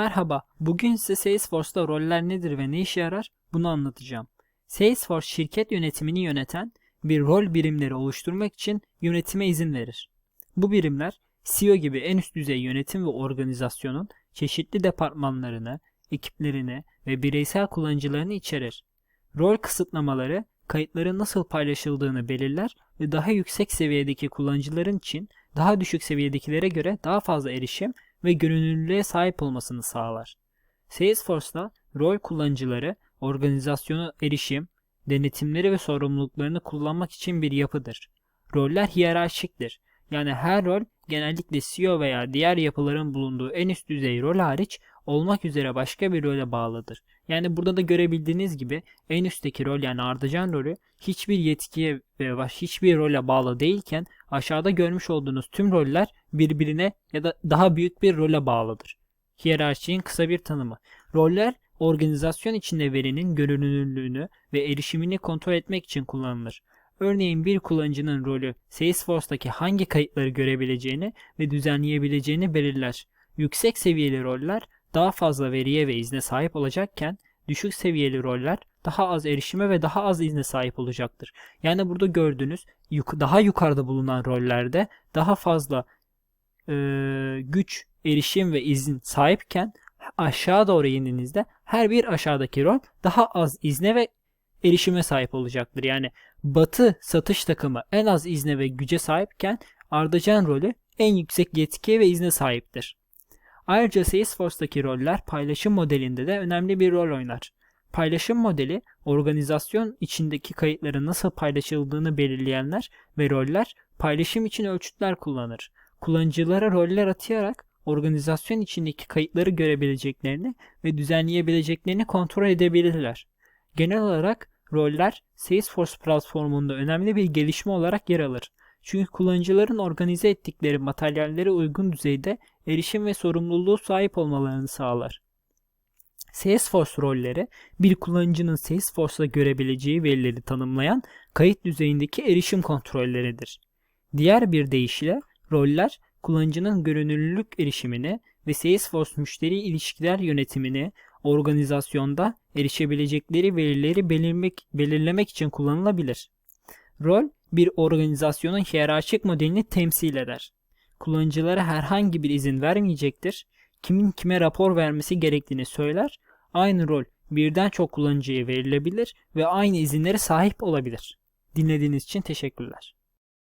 Merhaba, bugün size Salesforce'da roller nedir ve ne işe yarar bunu anlatacağım. Salesforce şirket yönetimini yöneten bir rol birimleri oluşturmak için yönetime izin verir. Bu birimler CEO gibi en üst düzey yönetim ve organizasyonun çeşitli departmanlarını, ekiplerini ve bireysel kullanıcılarını içerir. Rol kısıtlamaları kayıtların nasıl paylaşıldığını belirler ve daha yüksek seviyedeki kullanıcıların için daha düşük seviyedekilere göre daha fazla erişim ve görünürlüğe sahip olmasını sağlar. Salesforce'da rol kullanıcıları organizasyona erişim, denetimleri ve sorumluluklarını kullanmak için bir yapıdır. Roller hiyerarşiktir. Yani her rol genellikle CEO veya diğer yapıların bulunduğu en üst düzey rol hariç olmak üzere başka bir role bağlıdır. Yani burada da görebildiğiniz gibi en üstteki rol yani ardıcan rolü hiçbir yetkiye ve hiçbir role bağlı değilken aşağıda görmüş olduğunuz tüm roller birbirine ya da daha büyük bir role bağlıdır. Hiyerarşinin kısa bir tanımı. Roller organizasyon içinde verinin görünürlüğünü ve erişimini kontrol etmek için kullanılır. Örneğin bir kullanıcının rolü Salesforce'daki hangi kayıtları görebileceğini ve düzenleyebileceğini belirler. Yüksek seviyeli roller daha fazla veriye ve izne sahip olacakken düşük seviyeli roller daha az erişime ve daha az izne sahip olacaktır. Yani burada gördüğünüz daha yukarıda bulunan rollerde daha fazla e, güç, erişim ve izin sahipken aşağı doğru indiğinizde her bir aşağıdaki rol daha az izne ve erişime sahip olacaktır. Yani Batı satış takımı en az izne ve güce sahipken Ardacan rolü en yüksek yetkiye ve izne sahiptir. Ayrıca Salesforce'daki roller paylaşım modelinde de önemli bir rol oynar. Paylaşım modeli, organizasyon içindeki kayıtların nasıl paylaşıldığını belirleyenler ve roller paylaşım için ölçütler kullanır. Kullanıcılara roller atayarak organizasyon içindeki kayıtları görebileceklerini ve düzenleyebileceklerini kontrol edebilirler. Genel olarak roller Salesforce platformunda önemli bir gelişme olarak yer alır. Çünkü kullanıcıların organize ettikleri materyallere uygun düzeyde erişim ve sorumluluğu sahip olmalarını sağlar. Salesforce rolleri bir kullanıcının Salesforce'da görebileceği verileri tanımlayan kayıt düzeyindeki erişim kontrolleridir. Diğer bir deyişle roller kullanıcının görünürlülük erişimini ve Salesforce müşteri ilişkiler yönetimini organizasyonda erişebilecekleri verileri belirlemek, belirlemek için kullanılabilir. Rol bir organizasyonun hiyerarşik modelini temsil eder. Kullanıcılara herhangi bir izin vermeyecektir. Kimin kime rapor vermesi gerektiğini söyler. Aynı rol birden çok kullanıcıya verilebilir ve aynı izinlere sahip olabilir. Dinlediğiniz için teşekkürler.